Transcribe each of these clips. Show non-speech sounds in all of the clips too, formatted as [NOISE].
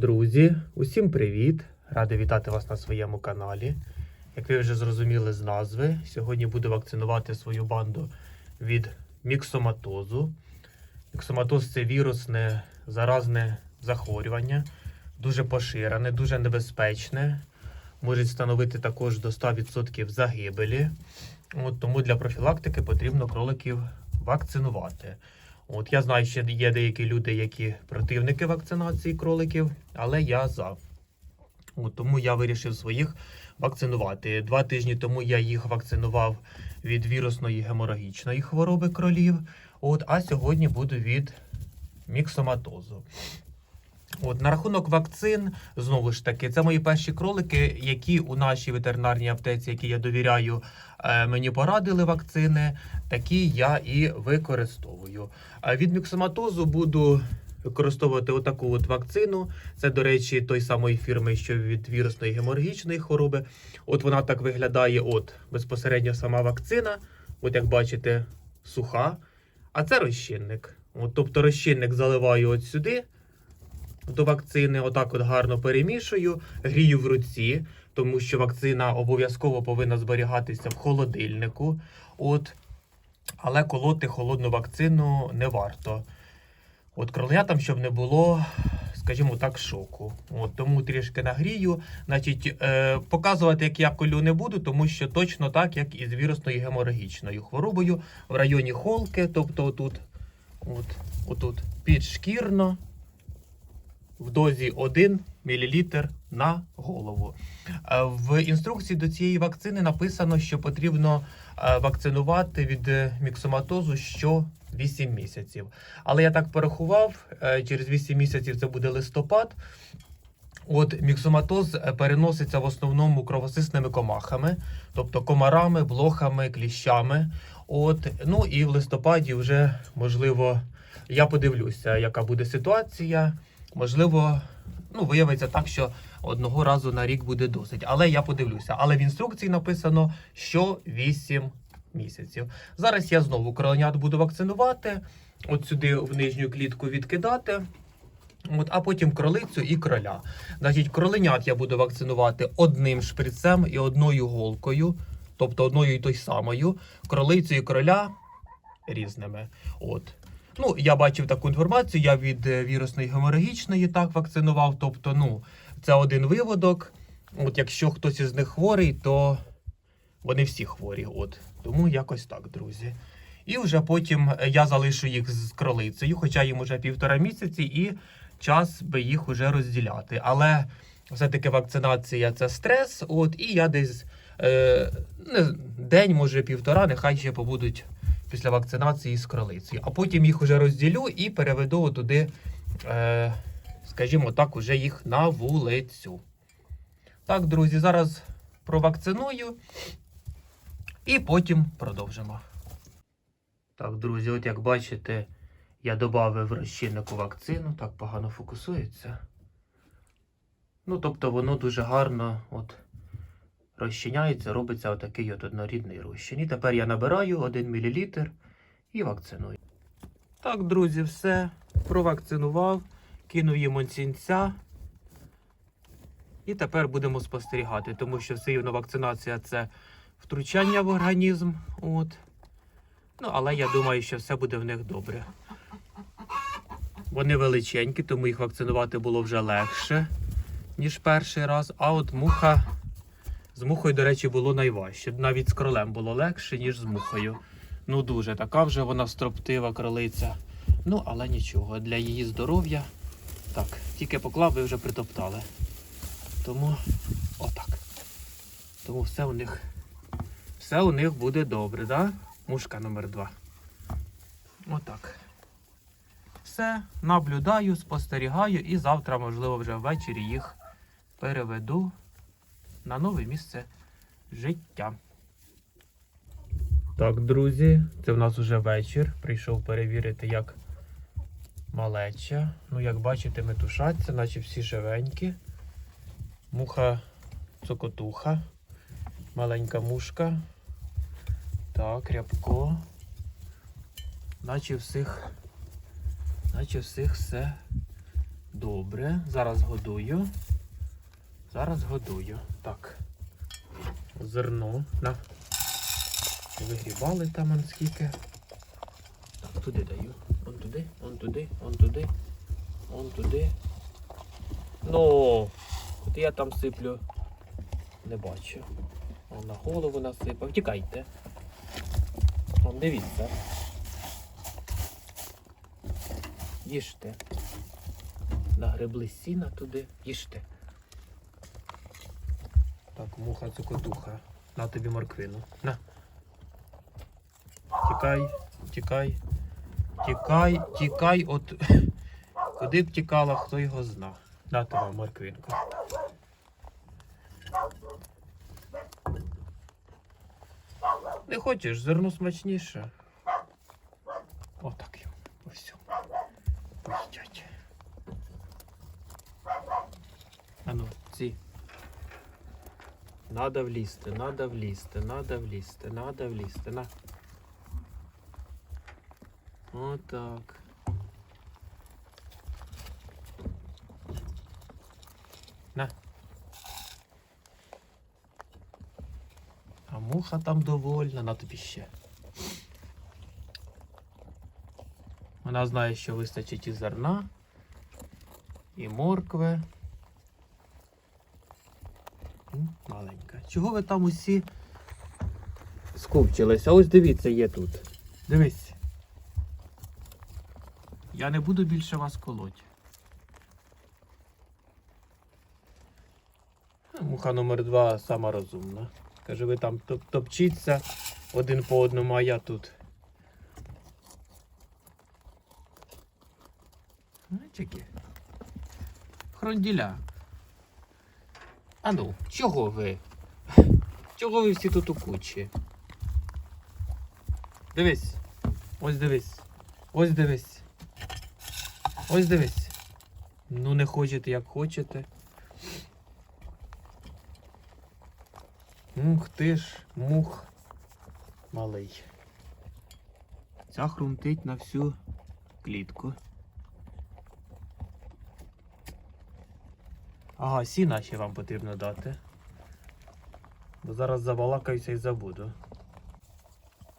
Друзі, усім привіт! Радий вітати вас на своєму каналі. Як ви вже зрозуміли з назви, сьогодні буду вакцинувати свою банду від міксоматозу. Міксоматоз це вірусне заразне захворювання, дуже поширене, дуже небезпечне. Може становити також до 100% загибелі. От, тому для профілактики потрібно кроликів вакцинувати. От я знаю, що є деякі люди, які противники вакцинації кроликів, але я за. От, тому я вирішив своїх вакцинувати. Два тижні тому я їх вакцинував від вірусної геморагічної хвороби кролів. От, а сьогодні буду від міксоматозу. От, на рахунок вакцин, знову ж таки, це мої перші кролики, які у нашій ветеринарній аптеці, які я довіряю, е, мені порадили вакцини, такі я і використовую. А від міксоматозу буду використовувати отаку от вакцину. Це, до речі, той самої фірми, що від вірусної геморагічної хвороби. От вона так виглядає, от безпосередньо сама вакцина. От як бачите, суха. А це розчинник. От, тобто розчинник заливаю от сюди до вакцини, отак от гарно перемішую, грію в руці, тому що вакцина обов'язково повинна зберігатися в холодильнику. От. Але колоти холодну вакцину не варто. От кролятам, щоб не було, скажімо так, шоку. От, тому трішки нагрію. Значить, е, показувати, як я колю не буду, тому що точно так, як і з вірусною геморагічною хворобою в районі холки, тобто отут, от, отут підшкірно в дозі 1 мл на голову. Е, В інструкції до цієї вакцини написано, що потрібно е, вакцинувати від е, міксоматозу що 8 місяців. Але я так порахував, через 8 місяців це буде листопад. От міксоматоз переноситься в основному кровосисними комахами, тобто комарами, блохами, кліщами. От, ну і в листопаді вже можливо, я подивлюся, яка буде ситуація. Можливо, ну, виявиться так, що одного разу на рік буде досить. Але я подивлюся. Але в інструкції написано, що 8 місяців. Зараз я знову кроленят буду вакцинувати. От сюди в нижню клітку відкидати. От, а потім кролицю і кроля. Значить, кроленят я буду вакцинувати одним шприцем і одною голкою, тобто одною і той самою. Кролицю і кроля різними. От. Ну, я бачив таку інформацію, я від е, вірусної геморагічної так вакцинував. Тобто, ну, це один виводок. От якщо хтось із них хворий, то вони всі хворі. От. Тому якось так, друзі. І вже потім е, я залишу їх з кролицею, хоча їм уже півтора місяці, і час би їх уже розділяти. Але все-таки вакцинація це стрес. От, і я десь е, день, може півтора, нехай ще побудуть після вакцинації з кролицею. А потім їх уже розділю і переведу туди, е, скажімо так, уже їх на вулицю. Так, друзі, зараз провакциную і потім продовжимо. Так, друзі, от як бачите, я додав розчиннику вакцину, так погано фокусується. Ну, тобто воно дуже гарно от, розчиняється, робиться отакий от однорідний розчин. І тепер я набираю 1 мл і вакциную. Так, друзі, все. Провакцинував, кинув їм цінця. І тепер будемо спостерігати, тому що все рівно вакцинація це втручання в організм. От. Ну, але я думаю, що все буде в них добре. Вони величенькі, тому їх вакцинувати було вже легше, ніж перший раз. А от муха з мухою, до речі, було найважче. Навіть з кролем було легше, ніж з мухою. Ну, дуже така вже вона строптива кролиця. Ну, але нічого, для її здоров'я. Так, тільки поклав, ви вже притоптали. Тому отак. Тому все у них все у них буде добре, да? Мушка номер два. Отак. Все, наблюдаю, спостерігаю і завтра, можливо, вже ввечері їх переведу на нове місце життя. Так, друзі, це в нас вже вечір. Прийшов перевірити, як малеча. Ну, як бачите, метушаться, наче всі живенькі. Муха цокотуха, маленька мушка. Так, рябко. Наче всіх, наче всіх все Добре, зараз годую. Зараз годую. Так. Зерно. На. Вигрібали там он скільки. Так, туди даю. Он туди, он туди, он туди, он туди. Ну, от я там сиплю. Не бачу. Он на голову насипав. Тікайте. Он дивіться. Їжте. Нагребли сіна туди. Їжте. Так, муха цукотуха. На тобі морквину. На. Тікай, тікай. Тікай, тікай, от [LAUGHS] куди б тікала, хто його зна. Дати вам морквинку. Не хочеш, зерно смачніше. Отак йому по всьому. Ану, ці. Надо влізти, надо влізти, надо влізти, надо влізти. На. Отак. На. А муха там довольна, на тобі ще. Вона знає, що вистачить і зерна, і моркви. Маленька. Чого ви там усі скупчилися? Ось дивіться, є тут. Дивись. Я не буду більше вас колоть. Муха номер два сама розумна. Каже, ви там топ- топчіться один по одному, а я тут. Мальчики. Хронділя. Ану, чого ви? Чого ви всі тут у кучі? Дивись. Ось дивись. Ось дивись. Ось дивись. Ну не хочете, як хочете. Ух ти ж, мух малий. Ця хрумтить на всю клітку. Ага, сіна ще вам потрібно дати. Бо зараз забалакаюся і забуду.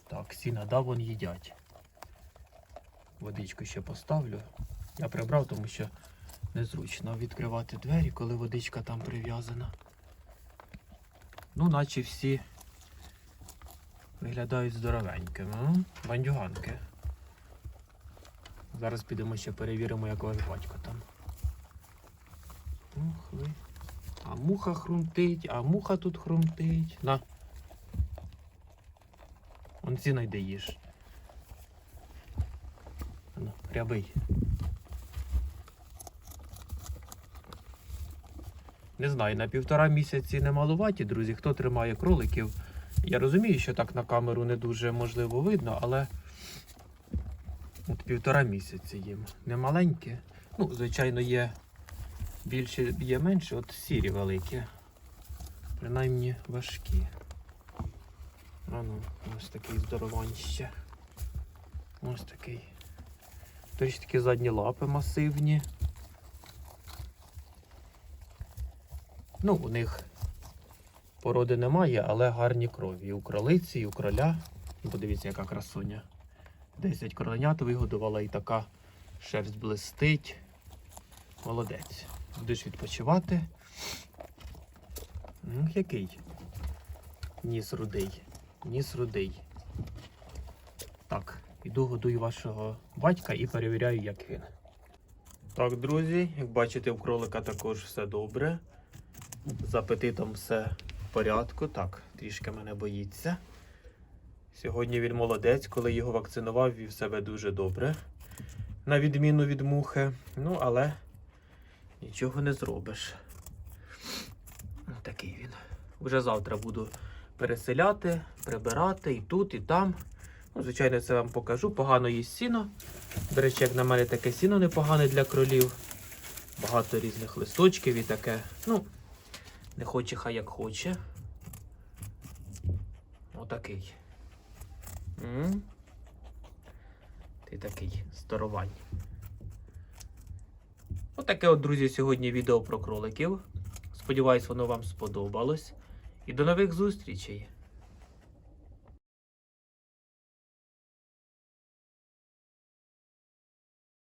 Так, сіна дав, вон їдять. Водичку ще поставлю. Я прибрав, тому що незручно відкривати двері, коли водичка там прив'язана. Ну, наче всі виглядають здоровенькими. Бандюганки. Зараз підемо ще перевіримо, як ваш батько там. Ух ви. А муха хрумтить, а муха тут хрумтить. На. Он ці найде їж. Ну, рябий. Не знаю, на півтора місяці не малуваті, друзі. Хто тримає кроликів? Я розумію, що так на камеру не дуже можливо видно, але от півтора місяці їм. Не маленькі. Ну, звичайно, є більше, є менше, от сірі великі. Принаймні важкі. А ну, ось такий здорованіще. Ось такий. Трішки задні лапи масивні. Ну, у них породи немає, але гарні крові. І у кролиці, і у кроля. Подивіться, яка красуня. 10 кроленят вигодувала і така шерсть блистить. Молодець. Будеш відпочивати. Ну, який? Ніс рудий. Ніс рудий. Так, іду годую вашого батька і перевіряю, як він. Так, друзі, як бачите, у кролика також все добре. З апетитом все в порядку. Так, трішки мене боїться. Сьогодні він молодець, коли його вакцинував, вів себе дуже добре. На відміну від мухи. Ну, але нічого не зробиш. Такий він. Уже завтра буду переселяти, прибирати і тут, і там. Ну, звичайно, це вам покажу. Погано їсть сіно. До речі, як на мене таке сіно непогане для кролів. Багато різних листочків і таке. Ну, не хоче, хай як хоче. Отакий. М? Ти такий здоровань. Отаке от, друзі, сьогодні відео про кроликів. Сподіваюсь, воно вам сподобалось. І до нових зустрічей!